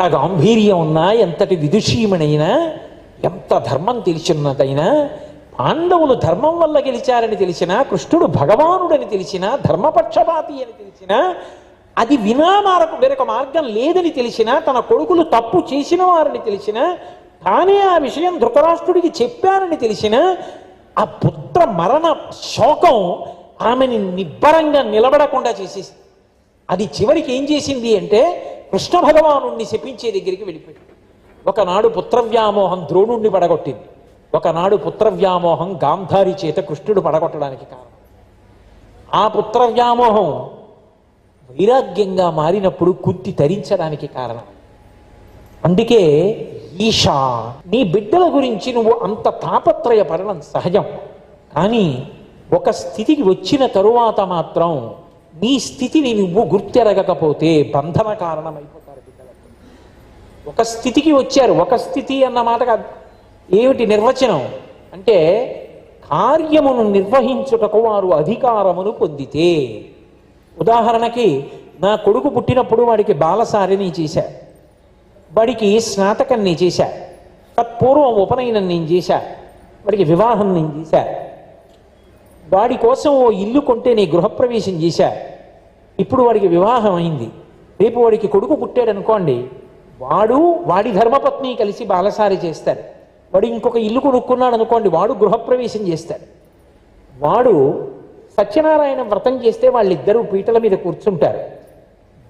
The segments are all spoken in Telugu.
ఎంత గాంభీర్యం ఉన్నా ఎంతటి విదుషీమణైనా ఎంత ధర్మం తెలిసినదైనా పాండవులు ధర్మం వల్ల గెలిచారని తెలిసినా కృష్ణుడు భగవానుడని తెలిసినా ధర్మపక్షపాతి అని తెలిసినా అది వినా మారకు వేరొక మార్గం లేదని తెలిసినా తన కొడుకులు తప్పు చేసిన వారని తెలిసినా తానే ఆ విషయం ధృతరాష్ట్రుడికి చెప్పానని తెలిసినా ఆ పుత్ర మరణ శోకం ఆమెని నిబ్బరంగా నిలబడకుండా చేసేసింది. అది చివరికి ఏం చేసింది అంటే కృష్ణ భగవానుణ్ణి శపించే దగ్గరికి వెళ్ళిపోయాడు. ఒకనాడు పుత్రవ్యామోహం ద్రోణుణ్ణి పడగొట్టింది. ఒకనాడు పుత్రవ్యామోహం గాంధారి చేత కృష్ణుడు పడగొట్టడానికి కారణం. ఆ పుత్రవ్యామోహం వైరాగ్యంగా మారినప్పుడు కుంతి తరించడానికి కారణం. అందుకే ఈషా నీ బిడ్డల గురించి నువ్వు అంత తాపత్రయపడడం సహజం. కానీ ఒక స్థితికి వచ్చిన తరువాత మాత్రం నీ స్థితిని నువ్వు గుర్తెరగకపోతే బంధన కారణమైపోతారు బిడ్డలకు ఒక స్థితికి వచ్చారు ఒక స్థితి అన్న మాటగా ఏమిటి నిర్వచనం? అంటే కార్యమును నిర్వహించుటకు వారు అధికారమును పొందితే. ఉదాహరణకి నా కొడుకు పుట్టినప్పుడు వాడికి బాలసారిని చేశా. వాడికి స్నాతకం నేను చేశా. తత్పూర్వం ఉపనయనం నేను చేశా. వాడికి వివాహం నేను చేశా. వాడి కోసం ఓ ఇల్లు కొంటే నీ గృహప్రవేశం చేశా. ఇప్పుడు వాడికి వివాహం అయింది. రేపు వాడికి కొడుకు పుట్టాడు అనుకోండి వాడు వాడి ధర్మపత్ని కలిసి బాలసారి చేస్తారు. వాడు ఇంకొక ఇల్లు కొనుక్కున్నాడు అనుకోండి వాడు గృహప్రవేశం చేస్తాడు వాడు సత్యనారాయణ వ్రతం చేస్తే వాళ్ళిద్దరూ పీటల మీద కూర్చుంటారు.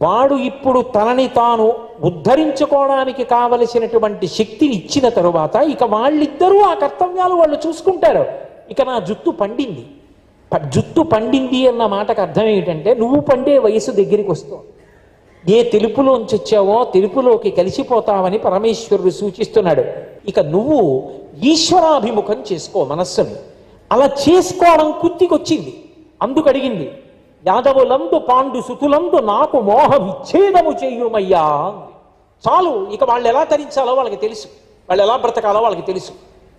వాడు ఇప్పుడు తనని తాను ఉద్ధరించుకోవడానికి కావలసినటువంటి శక్తిని ఇచ్చిన తరువాత ఇక వాళ్ళిద్దరూ ఆ కర్తవ్యాలు వాళ్ళు చూసుకుంటారు. ఇక నా జుత్తు పండింది. జుత్తు పండింది అన్న మాటకు అర్థం ఏమిటంటే నువ్వు పండే వయసు దగ్గరికి వస్తావు ఏ తెలుపులోంచి వచ్చావో తెలుపులోకి కలిసిపోతావని పరమేశ్వరుడు సూచిస్తున్నాడు. ఇక నువ్వు ఈశ్వరాభిముఖం చేసుకో మనస్సుని. అలా చేసుకోవడం కుత్తికొచ్చింది అందుకు అడిగింది యాదవులందు పాండు సుతులందు నాకు మోహ విచ్ఛేదము చేయుమయ్యా చాలు ఇక వాళ్ళు ఎలా తరించాలో వాళ్ళకి తెలుసు. వాళ్ళు ఎలా బ్రతకాలో వాళ్ళకి తెలుసు.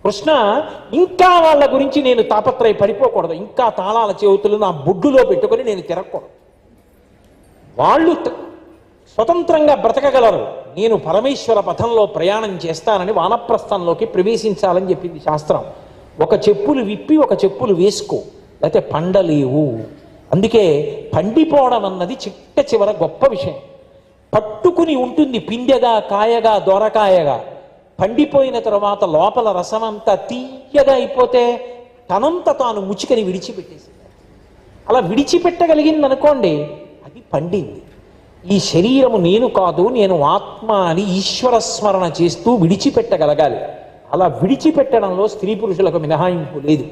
కృష్ణ ఇంకా వాళ్ళ గురించి నేను తాపత్రయ పడిపోకూడదు. ఇంకా తాళాల చేతులు నా బుడ్డులో పెట్టుకొని నేను తిరగకూడదు. వాళ్ళు స్వతంత్రంగా బ్రతకగలరు. నేను పరమేశ్వర పథంలో ప్రయాణం చేస్తానని వానప్రస్థంలోకి ప్రవేశించాలని చెప్పింది శాస్త్రం. ఒక చెప్పులు విప్పి ఒక చెప్పులు వేసుకో లేకపోతే పండలేవు. అందుకే పండిపోవడం అన్నది చిట్ట చివర గొప్ప విషయం. పట్టుకుని ఉంటుంది పిందెగా కాయగా దొరకాయగా. పండిపోయిన తర్వాత లోపల రసమంతా తీయగా అయిపోతే తనంత తాను ముచ్చుకని విడిచిపెట్టేసింది. అలా విడిచిపెట్టగలిగింది అనుకోండి అది పండింది. ఈ శరీరము నేను కాదు నేను ఆత్మ అని ఈశ్వర స్మరణ చేస్తూ విడిచిపెట్టగలగాలి. అలా విడిచిపెట్టడంలో స్త్రీ పురుషులకు మినహాయింపు లేదు.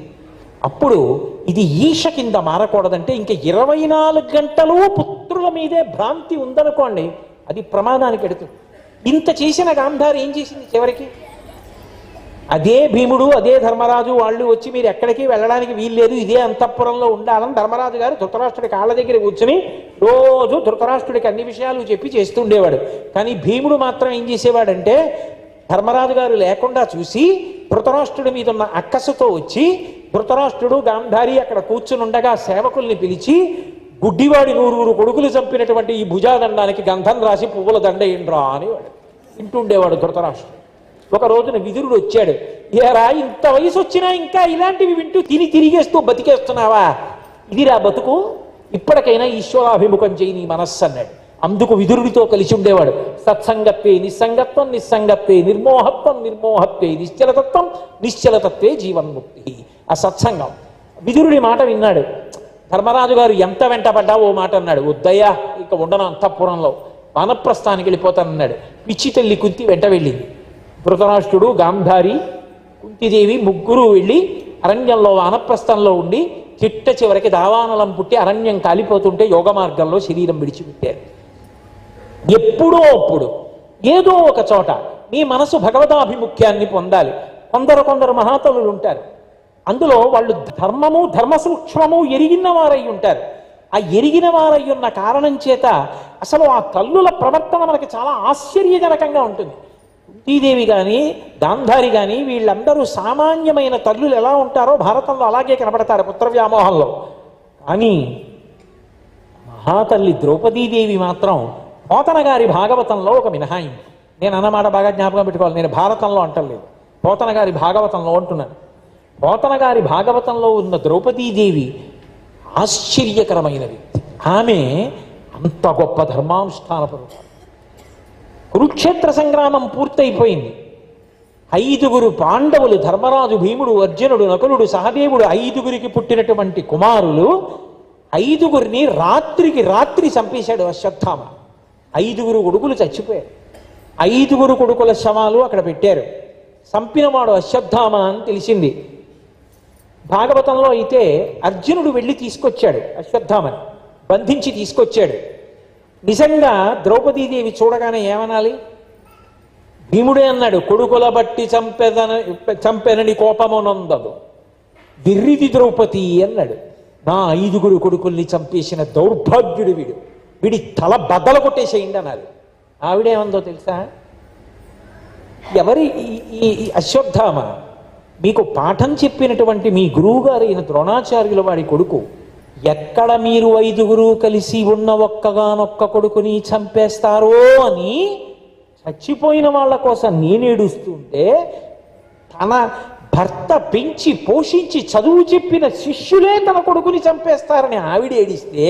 అప్పుడు ఇది ఈష కింద మారకూడదంటే ఇంకా ఇరవై నాలుగు గంటలు పుత్రుల మీదే భ్రాంతి ఉందనుకోండి అది ప్రమాదానికి ఎడుతుంది. ఇంత చేసిన గాంధారి ఏం చేసింది చివరికి? అదే భీముడు అదే ధర్మరాజు వాళ్ళు వచ్చి మీరు ఎక్కడికి వెళ్ళడానికి వీల్లేదు ఇదే అంతఃపురంలో ఉండాలని ధర్మరాజు గారు ధృతరాష్ట్రుడి కాళ్ళ దగ్గర కూర్చుని రోజు ధృతరాష్ట్రుడికి అన్ని విషయాలు చెప్పి చేస్తుండేవాడు. కానీ భీముడు మాత్రం ఏం చేసేవాడంటే ధర్మరాజు గారు లేకుండా చూసి ధృతరాష్ట్రుడి మీద ఉన్న అక్కసుతో వచ్చి ధృతరాష్ట్రుడు గాంధారి అక్కడ కూర్చుని ఉండగా సేవకుల్ని పిలిచి గుడ్డివాడి నూరుగురు కొడుకులు చంపినటువంటి ఈ భుజాదండానికి గంధం రాసి పువ్వుల దండ ఏంట్రా అనేవాడు వింటుండేవాడు ధృతరాష్ట్రుడు ఒక రోజున విదురుడు వచ్చాడు ఏరా ఇంత వయసు వచ్చినా ఇంకా ఇలాంటివి వింటూ తిని తిరిగేస్తూ బతికేస్తున్నావా? ఇదిరా బతుకు ఇప్పటికైనా ఈశ్వరాభిముఖం చేయి నీ మనస్సు అన్నాడు. అందుకు విదురుడితో కలిసి ఉండేవాడు సత్సంగత్వే నిస్సంగత్వం నిస్సంగత్వే నిర్మోహత్వం నిర్మోహత్వే నిశ్చలతత్వం నిశ్చలతత్వే జీవన్ముక్తి ఆ సత్సంగం. విదురుడి మాట విన్నాడు ధర్మరాజు గారు ఎంత వెంటపడ్డా ఓ మాట అన్నాడు వద్దయ్యా ఇక ఉండను అంతఃపురంలో. వానప్రస్థానికి వెళ్ళిపోతానన్నాడు. పిచ్చి తల్లి కుంతి వెంట వెళ్ళింది. ధృతరాష్ట్రుడు గాంధారి కుంతిదేవి ముగ్గురు వెళ్ళి అరణ్యంలో వానప్రస్థంలో ఉండి చిట్ట చివరికి దావానలం పుట్టి అరణ్యం కాలిపోతుంటే యోగ మార్గంలో శరీరం విడిచిపెట్టారు. ఎప్పుడో అప్పుడు ఏదో ఒక చోట మీ మనసు భగవదాభిముఖ్యాన్ని పొందాలి. కొందరు కొందరు మహాతములు ఉంటారు. అందులో వాళ్ళు ధర్మము ధర్మ సూక్ష్మము ఎరిగిన వారై ఉంటారు. ఆ ఎరిగిన వారై ఉన్న కారణం చేత అసలు ఆ తల్లుల ప్రవర్తన మనకి చాలా ఆశ్చర్యజనకంగా ఉంటుంది. కుంతీదేవి కానీ గాంధారి కానీ వీళ్ళందరూ సామాన్యమైన తల్లులు ఎలా ఉంటారో భారతంలో అలాగే కనబడతారు పుత్ర వ్యామోహంలో కానీ మహాతల్లి ద్రౌపదీదేవి మాత్రం పోతన గారి భాగవతంలో ఒక మినహాయింపు. నేను అన్నమాట బాగా జ్ఞాపకం పెట్టుకోవాలి నేను భారతంలో అంటలేదు. పోతన గారి భాగవతంలో అంటున్నాను. పోతన గారి భాగవతంలో ఉన్న ద్రౌపదీదేవి ఆశ్చర్యకరమైన వ్యక్తి ఆమె అంత గొప్ప ధర్మానుష్ఠానపరురాలు కురుక్షేత్ర సంగ్రామం పూర్తయిపోయింది. ఐదుగురు పాండవులు ధర్మరాజు భీముడు అర్జునుడు నకులుడు సహదేవుడు ఐదుగురికి పుట్టినటువంటి కుమారులు ఐదుగురిని రాత్రికి రాత్రి చంపేశాడు అశ్వత్థామ. ఐదుగురు కొడుకులు చచ్చిపోయారు. ఐదుగురు కొడుకుల శవాలు అక్కడ పెట్టారు. చంపినవాడు అశ్వత్థామ అని తెలిసింది. భాగవతంలో అయితే అర్జునుడు వెళ్ళి తీసుకొచ్చాడు అశ్వత్థామని బంధించి తీసుకొచ్చాడు. నిజంగా ద్రౌపదీదేవి చూడగానే ఏమనాలి? భీముడే అన్నాడు కొడుకుల బట్టి చంపెదన చంపెనని కోపమునందదు విర్రిది ద్రౌపది అన్నాడు. నా ఐదుగురు కొడుకుల్ని చంపేసిన దౌర్భాగ్యుడు వీడు. వీడి తల బద్దలు కొట్టేసేయండి అన్నారు. ఆవిడేమందో తెలుసా? ఎవరి ఈ- అశ్వత్థామ మీకు పాఠం చెప్పినటువంటి మీ గురువుగారు అయిన ద్రోణాచార్యుల వాడి కొడుకు ఎక్కడ మీరు ఐదుగురు కలిసి ఉన్న ఒక్కగానొక్క కొడుకుని చంపేస్తారో అని చచ్చిపోయిన వాళ్ళ కోసం నేనేడుస్తుంటే తన భర్త పెంచి పోషించి చదువు చెప్పిన శిష్యులే తన కొడుకుని చంపేస్తారని ఆవిడ ఏడిస్తే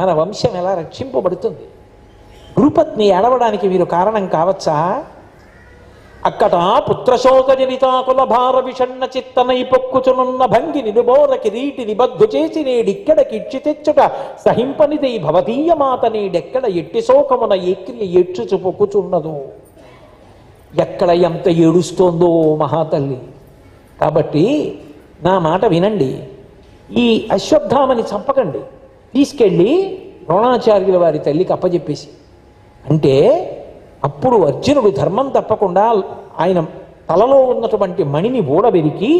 మన వంశం ఎలా రక్షింపబడుతుంది? గురుపత్ని ఏడవడానికి మీరు కారణం కావచ్చా? అక్కట పుత్రశోకజనితాకుల భార విషన్న చిత్తనై పొక్కుచునున్న భంగి నిరుబోర కిరీటి నిబద్ధు చేసి నేడిక్కడ కిచ్చి తెచ్చుట సహింపనిదై భవదీయ మాత నేడెక్కడ ఎట్టి శోకమున ఎక్కిరి ఏడ్చుచు పొక్కుచున్నదో? ఎక్కడ ఎంత ఏడుస్తోందో మహాతల్లి. కాబట్టి నా మాట వినండి. ఈ అశ్వత్థామని చంపకండి. తీసుకెళ్ళి ద్రోణాచార్యుల వారి తల్లికి అప్పజెప్పేసి. అంటే అప్పుడు అర్జునుడు ధర్మం తప్పకుండా ఆయన తలలో ఉన్నటువంటి మణిని ఊడబెరికి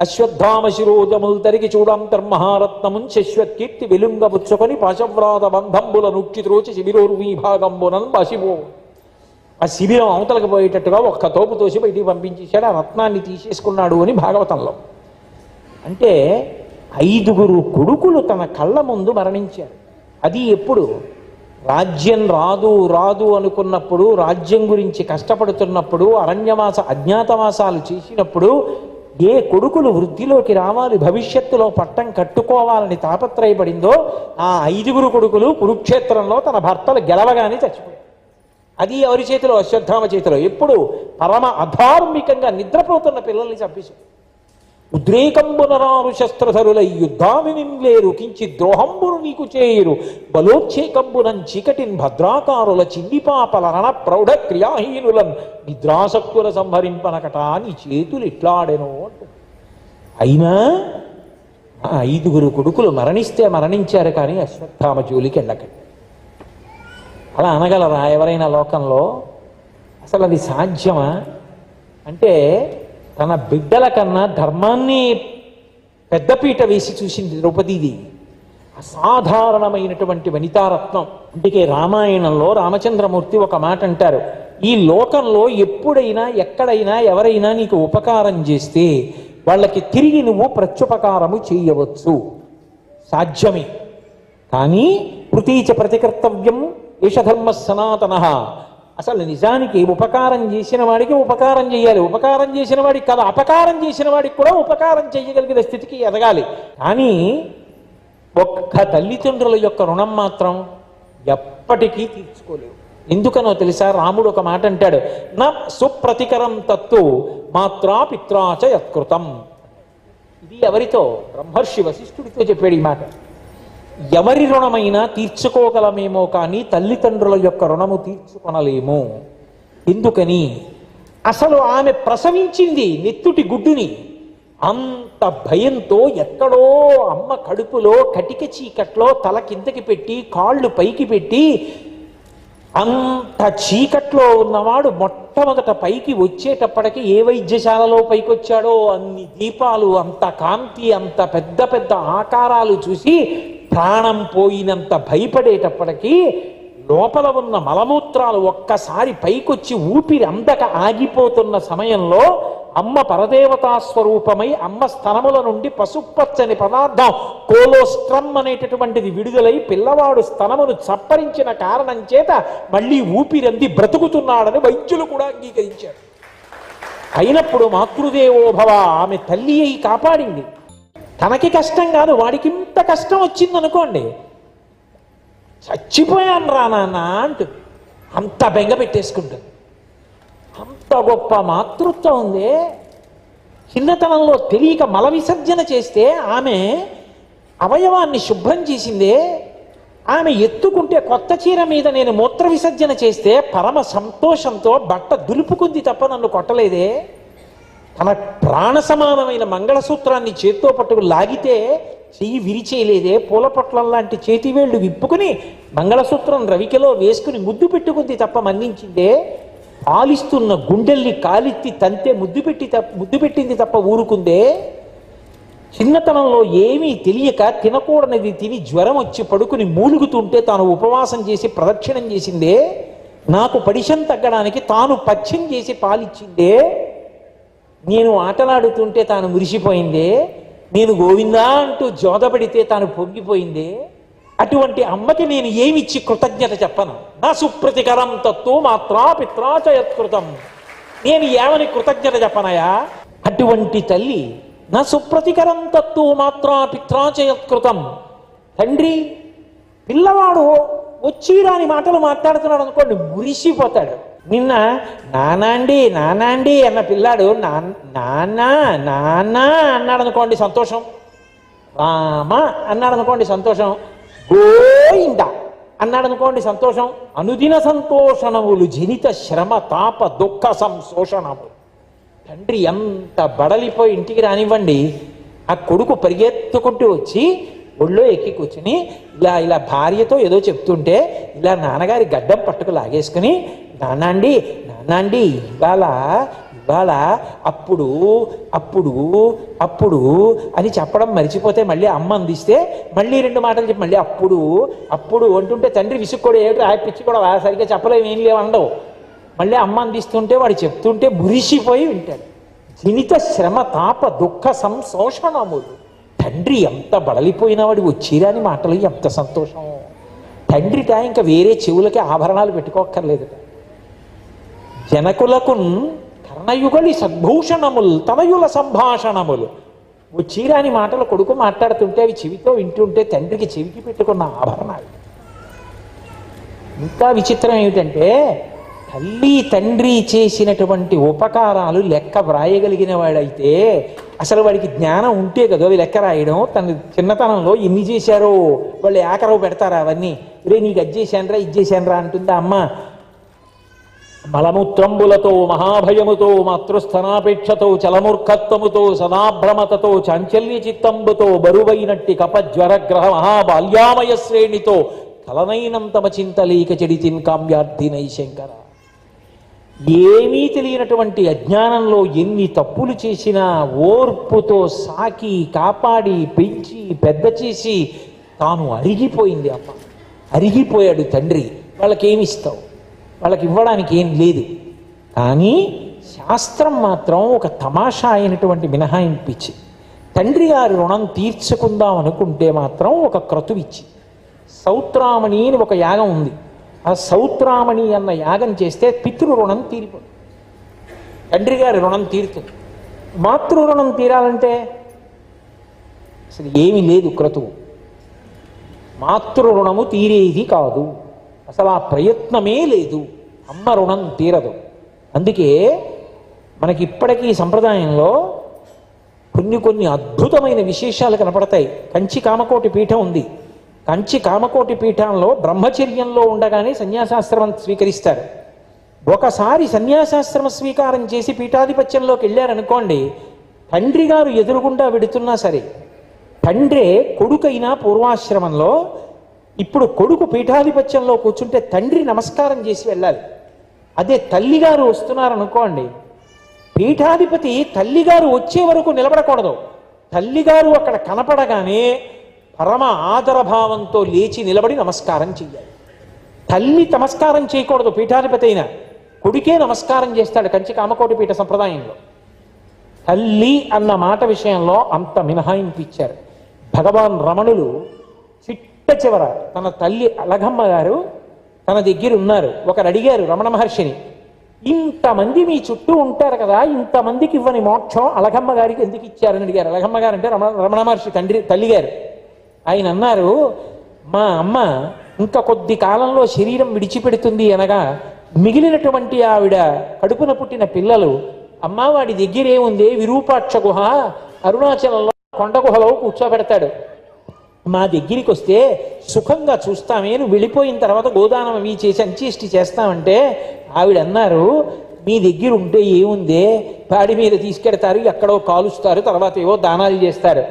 అశ్వత్థామ శిరోజములు తరిగి చూడంతర్మహారత్నమున్ శశ్వత్కీర్తి వెలుంగబుచ్చుకొని పాశవ్రాత బంధంబుల నుక్కి త్రోచి శిబిరోర్వీ భాగంబునన్ బసిబో ఆ శిబిరం అవతలకు పోయేటట్టుగా ఒక్క తోపు తోసి బయటికి పంపించేశాడు. ఆ రత్నాన్ని తీసేసుకున్నాడు అని భాగవతంలో. అంటే ఐదుగురు కొడుకులు తన కళ్ళ ముందు మరణించారు. అది ఎప్పుడు? రాజ్యం రాదు రాదు అనుకున్నప్పుడు రాజ్యం గురించి కష్టపడుతున్నప్పుడు అరణ్యవాస అజ్ఞాతవాసాలు చేసినప్పుడు ఏ కొడుకులు వృద్ధిలోకి రావాలి భవిష్యత్తులో పట్టం కట్టుకోవాలని తాపత్రయపడిందో ఆ ఐదుగురు కొడుకులు కురుక్షేత్రంలో తన భర్తలు గెలవగానే చచ్చిపోయారు. అది ఎవరి చేతిలో? అశ్వత్థామ చేతిలో. ఎప్పుడు? పరమ అధార్మికంగా నిద్రపోతున్న పిల్లల్ని చంపేశారు. ఉద్రేకంబునరారు శస్త్రధరులై యుద్ధామిని లేరు కించి ద్రోహంబును నీకు చేయరు. బలోచ్చేకంబునం చీకటిన్ భద్రాకారుల చిండిపాపల రణ ప్రౌఢ క్రియాహీనులన్ నిద్రాసక్తుల సంహరింపనకట నీ చేతులు ఇట్లాడెను అయినా ఐదుగురు కొడుకులు మరణిస్తే మరణించారు కానీ అశ్వత్థామ జోలికి వెళ్ళకండి. అలా అనగలరా ఎవరైనా లోకంలో? అసలు అది సాధ్యమా? అంటే తన బిడ్డల కన్నా ధర్మాన్ని పెద్దపీట వేసి చూసింది ద్రౌపదీదేవి. అసాధారణమైనటువంటి వనితారత్నం. అందుకే రామాయణంలో రామచంద్రమూర్తి ఒక మాట అంటారు. ఈ లోకంలో ఎప్పుడైనా ఎక్కడైనా ఎవరైనా నీకు ఉపకారం చేస్తే వాళ్ళకి తిరిగి నువ్వు ప్రత్యుపకారము చేయవచ్చు. సాధ్యమే. కానీ ప్రతీచ ప్రతికర్తవ్యం ఏషధర్మ సనాతన. అసలు నిజానికి ఉపకారం చేసిన వాడికి ఉపకారం చేయాలి. ఉపకారం చేసిన వాడికి కాదు అపకారం చేసిన వాడికి కూడా ఉపకారం చేయగలిగిన స్థితికి ఎదగాలి. కానీ ఒక్క తల్లిదండ్రుల యొక్క రుణం మాత్రం ఎప్పటికీ తీర్చుకోలేవు. ఎందుకనో తెలుసా? రాముడు ఒక మాట అంటాడు నా సుప్రతికరం తత్తు మాత్రా పిత్రాచ యత్కృతం. ఇది ఎవరితో? బ్రహ్మర్షి వశిష్ఠుడితో చెప్పాడు ఈ మాట. ఎవరి రుణమైనా తీర్చుకోగలమేమో కానీ తల్లిదండ్రుల యొక్క రుణము తీర్చుకొనలేము. ఎందుకని? అసలు ఆమె ప్రసవించింది నెత్తుటి గుడ్డుని. అంత భయంతో ఎక్కడో అమ్మ కడుపులో కటిక చీకట్లో తల కిందకి పెట్టి కాళ్ళు పైకి పెట్టి అంత చీకట్లో ఉన్నవాడు మొట్టమొదట పైకి వచ్చేటప్పటికి ఏ వైద్యశాలలో పైకి వచ్చాడో అన్ని దీపాలు అంత కాంతి అంత పెద్ద పెద్ద ఆకారాలు చూసి ప్రాణం పోయినంత భయపడేటప్పటికీ లోపల ఉన్న మలమూత్రాలు ఒక్కసారి పైకొచ్చి ఊపిరి అందక ఆగిపోతున్న సమయంలో అమ్మ పరదేవతా స్వరూపమై అమ్మ స్థనముల నుండి పసుపచ్చని పదార్థం కోలోస్ట్రమ్ అనేటటువంటిది విడుదలై పిల్లవాడు స్థనమును చప్పరించిన కారణం చేత మళ్ళీ ఊపిరంది బ్రతుకుతున్నాడని వైద్యులు కూడా అంగీకరించారు. అయినప్పుడు మాతృదేవోభవ ఆమె తల్లి అయి కాపాడింది. తనకి కష్టం కాదు వాడికి ఇంత కష్టం వచ్చింది అనుకోండి చచ్చిపోయాను రా నాన్న అంటూ అంత బెంగ పెట్టేసుకుంటుంది అంత గొప్ప మాతృత్వం ఉంది. చిన్నతనంలో తెలియక మల విసర్జన చేస్తే ఆమె అవయవాన్ని శుభ్రం చేసిందే. ఆమె ఎత్తుకుంటే కొత్త చీర మీద నేను మూత్ర విసర్జన చేస్తే పరమ సంతోషంతో బట్ట దులుపుకుంది తప్ప నన్ను కొట్టలేదే. తన ప్రాణ సమానమైన మంగళసూత్రాన్ని చేత్తో పట్టుకు లాగితే చెయ్యి విరిచేయలేదే పూల పొట్లం లాంటి చేతివేళ్ళు విప్పుకుని మంగళసూత్రం రవికెలో వేసుకుని ముద్దు పెట్టుకుంది తప్ప మన్నించిందే. పాలిస్తున్న గుండెల్ని కాలిత్తి తంతే ముద్దు పెట్టి తప్ప ముద్దు పెట్టింది తప్ప ఊరుకుందే. చిన్నతనంలో ఏమీ తెలియక తినకూడనిది తిని జ్వరం వచ్చి పడుకుని మూలుగుతుంటే తాను ఉపవాసం చేసి ప్రదక్షిణం చేసిందే. నాకు పడిశం తగ్గడానికి తాను పచ్చం చేసి పాలిచ్చిందే. నేను ఆటలాడుతుంటే తాను మురిసిపోయిందే నేను గోవిందా అంటూ జోదపడితే తాను పొంగిపోయిందే అటువంటి అమ్మకి నేను ఏమిచ్చి కృతజ్ఞత చెప్పను? నా సుప్రతికరం తత్తు మాత్రా పిత్రాచయత్కృతం నేను ఏమని కృతజ్ఞత చెప్పనయా? అటువంటి తల్లి నా సుప్రతికరం తత్తు మాత్రా పిత్రాచయత్కృతం తండ్రి పిల్లవాడు వచ్చిరాని మాటలు మాట్లాడుతున్నాడు అనుకోండి మురిసిపోతాడు. నిన్న నానాండి నానాండి అన్న పిల్లాడు నాన్న నాన్న నాన్న అన్నాడు అనుకోండి సంతోషం. రామ అన్నాడు అనుకోండి సంతోషం. గోయింద అన్నాడు అనుకోండి సంతోషం. అనుదిన సంతోషణములు జనిత శ్రమ తాప దుఃఖ సంశోషణము తండ్రి ఎంత బడలిపోయి ఇంటికి రానివ్వండి. ఆ కొడుకు పరిగెత్తుకుంటూ వచ్చి ఒళ్ళో ఎక్కి కూర్చుని ఇలా ఇలా భార్యతో ఏదో చెప్తుంటే ఇలా నాన్నగారి గడ్డం పట్టుకు లాగేసుకుని నానాండి నానాండి ఇవాళ ఇవాళ అప్పుడు అప్పుడు అప్పుడు అని చెప్పడం మర్చిపోతే మళ్ళీ అమ్మ అందిస్తే మళ్ళీ రెండు మాటలు చెప్పి మళ్ళీ అప్పుడు అప్పుడు అంటుంటే తండ్రి విసుక్కోడు ఏమిటి ఆ పిచ్చి కూడా "ఆ, సరిగ్గా చెప్పలేము ఏం లేవు మళ్ళీ అమ్మ అందిస్తుంటే వాడు చెప్తుంటే మురిసిపోయి ఉంటాడు జనిత శ్రమ తాప దుఃఖ సంశోషణములు తండ్రి ఎంత బడలిపోయిన వాడు వచ్చిరాని మాటలు ఎంత సంతోషం. తండ్రిట ఇంకా వేరే చెవులకి ఆభరణాలు పెట్టుకోక్కర్లేదు. జనకులకు కర్ణయుగలి సద్భూషణములు తనయుల సంభాషణములు. వచ్చిరాని మాటలు కొడుకు మాట్లాడుతుంటే అవి చెవితో వింటుంటే తండ్రికి చెవికి పెట్టుకున్న ఆభరణాలు. ఇంకా విచిత్రం ఏమిటంటే తల్లి తండ్రి చేసినటువంటి ఉపకారాలు లెక్క వ్రాయగలిగిన వాడైతే అసలు వాడికి జ్ఞానం ఉంటే కదా అవి లెక్క రాయడం. తన చిన్నతనంలో ఎన్ని చేశారో వాళ్ళు ఏకరవు పెడతారా అవన్నీ? రే నీకు అది చేశానరా ఇది చేశానరా అంటుందా అమ్మ. మలమూత్రంబులతో మహాభయముతో మాతృస్థనాపేక్షతో చలమూర్ఖత్వముతో సదాభ్రమతతో చాంచల్య చిత్తంబుతో బరువైనట్టి కపజ్వరగ్రహ మహాబాల్యామయ శ్రేణితో కలనైనంతమ చింతలీక చెడితిన్ కామ్యార్థినై శంకర. ఏమీ తెలియనటువంటి అజ్ఞానంలో ఎన్ని తప్పులు చేసినా ఓర్పుతో సాకి కాపాడి పెంచి పెద్ద చేసి తాను అరిగిపోయింది అమ్మ. అరిగిపోయాడు తండ్రి. వాళ్ళకేమిస్తావు వాళ్ళకి ఇవ్వడానికి ఏం లేదు. కానీ శాస్త్రం మాత్రం ఒక తమాషా అయినటువంటి మినహాయింపిచ్చి తండ్రి గారి రుణం తీర్చుకుందాం అనుకుంటే మాత్రం ఒక క్రతువిచ్చి సౌత్రామణి అని ఒక యాగం ఉంది. ఆ సౌత్రామణి అన్న యాగం చేస్తే పితృ రుణం తీరిపోతుంది తండ్రి గారి రుణం తీరుతుంది. మాతృ రుణం తీరాలంటే అసలు ఏమీ లేదు క్రతువు. మాతృ రుణము తీరేది కాదు. అసలు ఆ ప్రయత్నమే లేదు. అమ్మ రుణం తీరదు. అందుకే మనకి ఇప్పటికీ సంప్రదాయంలో కొన్ని కొన్ని అద్భుతమైన విశేషాలు కనపడతాయి. కంచి కామకోటి పీఠం ఉంది. కంచి కామకోటి పీఠంలో బ్రహ్మచర్యంలో ఉండగానే సన్యాసాశ్రమం స్వీకరిస్తారు. ఒకసారి సన్యాసాశ్రమ స్వీకారం చేసి పీఠాధిపత్యంలోకి వెళ్ళారనుకోండి తండ్రి గారు ఎదురుగుండా వెడుతున్నా సరే తండ్రే కొడుకైనా పూర్వాశ్రమంలో ఇప్పుడు కొడుకు పీఠాధిపత్యంలో కూర్చుంటే తండ్రి నమస్కారం చేసి వెళ్ళాలి. అదే తల్లిగారు వస్తున్నారనుకోండి పీఠాధిపతి తల్లిగారు వచ్చే వరకు నిలబడకూడదు. తల్లిగారు అక్కడ కనపడగానే పరమ ఆదరభావంతో లేచి నిలబడి నమస్కారం చెయ్యాలి. తల్లి నమస్కారం చేయకూడదు పీఠాధిపతి అయినా. కొడుకే నమస్కారం చేస్తాడు కంచి కామకోటి పీఠ సంప్రదాయంలో. తల్లి అన్న మాట విషయంలో అంత మినహాయింపు ఇచ్చారు. భగవాన్ రమణులు చిట్ట చివర. తన తల్లి అలగమ్మ గారు తన దగ్గర ఉన్నారు. ఒకరు అడిగారు రమణ మహర్షిని ఇంతమంది మీ చుట్టూ ఉంటారు కదా ఇంతమందికి ఇవ్వని మోక్షం అలగమ్మ గారికి ఎందుకు ఇచ్చారని అడిగారు. అలగమ్మ గారు అంటే రమణ రమణ మహర్షి తండ్రి తల్లి గారు. ఆయన అన్నారు మా అమ్మ ఇంకా కొద్ది కాలంలో శరీరం విడిచిపెడుతుంది అనగా మిగిలినటువంటి ఆవిడ కడుపున పుట్టిన పిల్లలు అమ్మవాడి దగ్గరేముంది విరూపాక్ష గుహ అరుణాచలంలో కొండ గుహలో కూర్చోబెడతాడు. మా దగ్గరికి వస్తే సుఖంగా చూస్తామే నువ్వు వెళ్ళిపోయిన తర్వాత గోదానం అవి చేసి అంచేష్టి చేస్తామంటే ఆవిడ అన్నారు మీ దగ్గర ఉంటే ఏముంది? పాడి మీద తీసుకెడతారు ఎక్కడో కాలుస్తారు తర్వాత ఏవో దానాలు చేస్తారు.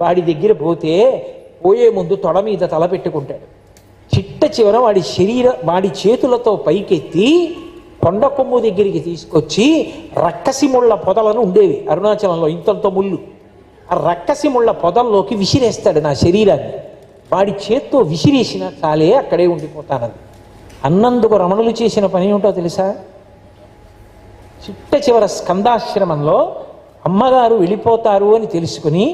వాడి దగ్గర పోతే పోయే ముందు తొడ మీద తల పెట్టుకుంటాడు. చిట్ట చివర వాడి శరీర వాడి చేతులతో పైకెత్తి కొండ కొమ్ము దగ్గరికి తీసుకొచ్చి రక్కసి ముళ్ళ పొదలను ఉండేవి. అరుణాచలంలో ఇంతంత ముళ్ళు. ఆ రక్కసిముళ్ళ పొదల్లోకి విసిరేస్తాడు నా శరీరాన్ని. వాడి చేత్తో విసిరేసిన చాలే అక్కడే ఉండిపోతానని అన్నందుకు రమణులు చేసిన పని ఏమిటో తెలుసా? చిట్ట చివర స్కందాశ్రమంలో అమ్మగారు వెళ్ళిపోతారు అని తెలుసుకుని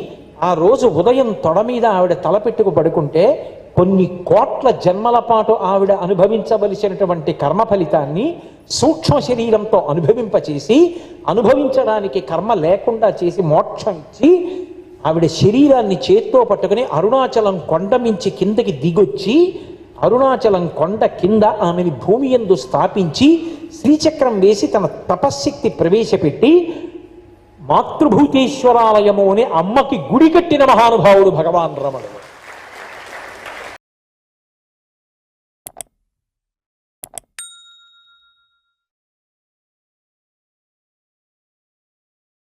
ఆ రోజు ఉదయం తొడ మీద ఆవిడ తలపెట్టుకు పడుకుంటే కొన్ని కోట్ల జన్మల పాటు ఆవిడ అనుభవించవలసినటువంటి కర్మ ఫలితాన్ని సూక్ష్మ శరీరంతో అనుభవింపచేసి అనుభవించడానికి కర్మ లేకుండా చేసి మోక్షం ఇచ్చి ఆవిడ శరీరాన్ని చేత్తో పట్టుకుని అరుణాచలం కొండ మించి కిందకి దిగొచ్చి అరుణాచలం కొండ కింద ఆమెని భూమి యందు స్థాపించి శ్రీచక్రం వేసి తన తపశ్శక్తి ప్రవేశపెట్టి మాతృభూతేశ్వరాలయము అనే అమ్మకి గుడి కట్టిన మహానుభావుడు భగవాన్ రమణుడు.